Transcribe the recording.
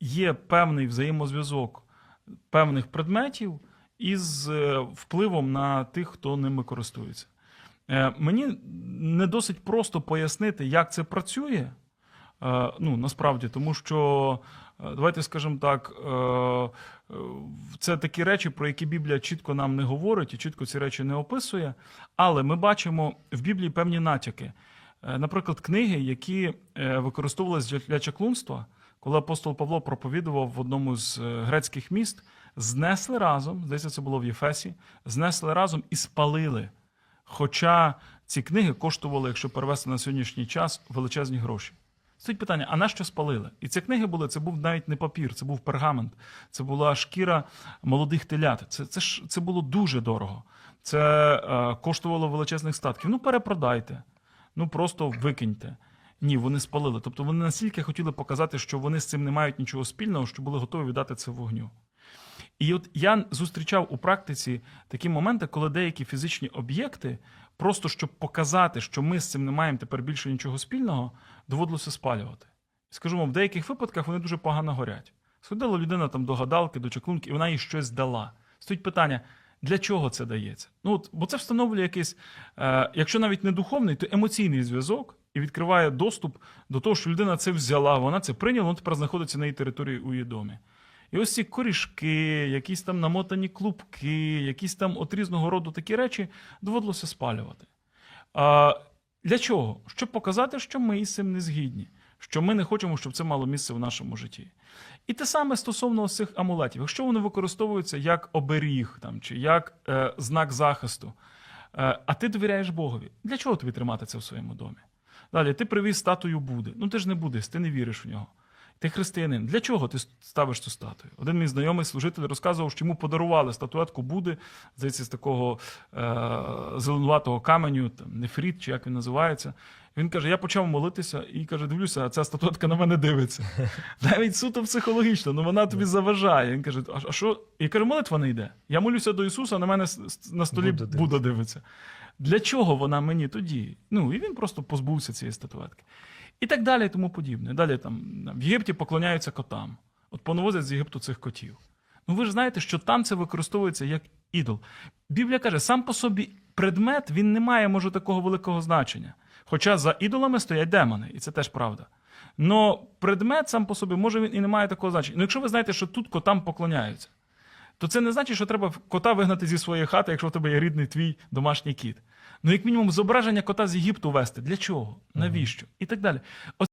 є певний взаємозв'язок певних предметів із е, впливом на тих, хто ними користується. Е, Мені не досить просто пояснити, як це працює. Е, Ну, насправді, тому що, давайте скажемо так, це такі речі, про які Біблія чітко нам не говорить і чітко ці речі не описує. Але ми бачимо в Біблії певні натяки. Наприклад, книги, які використовувалися для чаклунства, коли апостол Павло проповідував в одному з е, грецьких міст, знесли разом, здається, це було в Єфесі, знесли разом і спалили. Хоча ці книги коштували, якщо перевести на сьогоднішній час, величезні гроші. Стоїть питання: а на що спалили? І ці книги були, це був навіть не папір, це був пергамент, це була шкіра молодих телят. Це, це, ж, це було дуже дорого. Це е, коштувало величезних статків. Ну, перепродайте, ну просто викиньте. Ні, вони спалили. Тобто вони настільки хотіли показати, що вони з цим не мають нічого спільного, що були готові віддати це вогню. І от я зустрічав у практиці такі моменти, коли деякі фізичні об'єкти, просто щоб показати, що ми з цим не маємо тепер більше нічого спільного, доводилося спалювати. Скажу вам, в деяких випадках вони дуже погано горять. Сходила людина там до гадалки, до чаклунки, і вона їй щось дала. Стоїть питання, для чого це дається? Ну, от, бо це встановлює якийсь, е, якщо навіть не духовний, то емоційний зв'язок і відкриває доступ до того, що людина це взяла, вона це прийняла, воно тепер знаходиться на її території у її домі. І ось ці корішки, якісь там намотані клубки, якісь там от різного роду такі речі доводилося спалювати. А, для чого? Щоб показати, що ми із цим не згідні, що ми не хочемо, щоб це мало місце в нашому житті. І те саме стосовно цих амулетів. Якщо вони використовуються як оберіг там, чи як е, знак захисту, е, а ти довіряєш Богові, для чого тобі тримати це в своєму домі? Далі, ти привіз статую Буди. Ну ти ж не будеш, ти не віриш в нього. Ти християнин. Для чого ти ставиш цю статую? Один мій знайомий служитель розказував, що йому подарували статуетку Буди, здається, з такого е- зеленуватого каменю, там, нефрит, чи як він називається. Він каже: я почав молитися і каже: дивлюся, а ця статуетка на мене дивиться. Навіть суто психологічно, ну вона тобі заважає. Він каже: а що? І каже, молитва не йде. Я молюся до Ісуса, на мене на столі Будда Будда дивиться. Для чого вона мені тоді? Ну, і він просто позбувся цієї статуетки. І так далі, і тому подібне. Далі там в Єгипті поклоняються котам. От понавозять з Єгипту цих котів. Ну ви ж знаєте, що там це використовується як ідол. Біблія каже, сам по собі предмет він не має, може, такого великого значення. Хоча за ідолами стоять демони, і це теж правда. Но предмет сам по собі, може, він і не має такого значення. Ну, якщо ви знаєте, що тут котам поклоняються, то це не значить, що треба кота вигнати зі своєї хати, якщо в тебе є рідний твій домашній кіт. Ну, як мінімум, зображення кота з Єгипту вести. Для чого? Навіщо? І так далі.